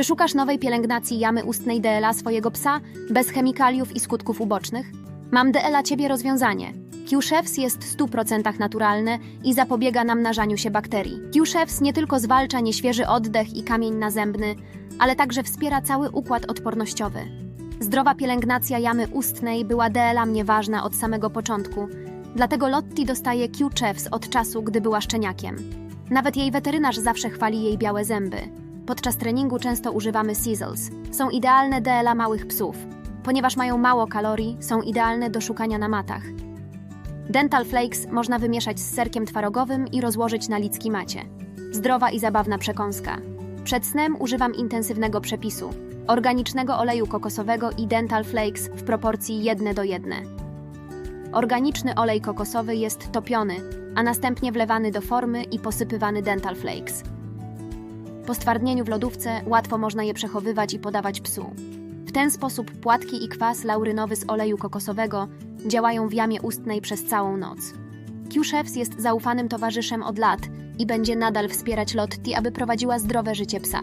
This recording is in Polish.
Czy szukasz nowej pielęgnacji jamy ustnej DLA swojego psa, bez chemikaliów i skutków ubocznych? Mam DLA Ciebie rozwiązanie. Q-Chefs jest w 100% naturalne i zapobiega namnażaniu się bakterii. Q-Chefs nie tylko zwalcza nieświeży oddech i kamień nazębny, ale także wspiera cały układ odpornościowy. Zdrowa pielęgnacja jamy ustnej była DLA mnie ważna od samego początku, dlatego Lotti dostaje Q-Chefs od czasu, gdy była szczeniakiem. Nawet jej weterynarz zawsze chwali jej białe zęby. Podczas treningu często używamy Sizzles. Są idealne DLA małych psów. Ponieważ mają mało kalorii, są idealne do szukania na matach. Dental Flakes można wymieszać z serkiem twarogowym i rozłożyć na licki macie. Zdrowa i zabawna przekąska. Przed snem używam intensywnego przepisu. Organicznego oleju kokosowego i Dental Flakes w proporcji 1 do 1. Organiczny olej kokosowy jest topiony, a następnie wlewany do formy i posypywany Dental Flakes. Po stwardnieniu w lodówce łatwo można je przechowywać i podawać psu. W ten sposób płatki i kwas laurynowy z oleju kokosowego działają w jamie ustnej przez całą noc. Q-Chefs jest zaufanym towarzyszem od lat i będzie nadal wspierać Lotti, aby prowadziła zdrowe życie psa.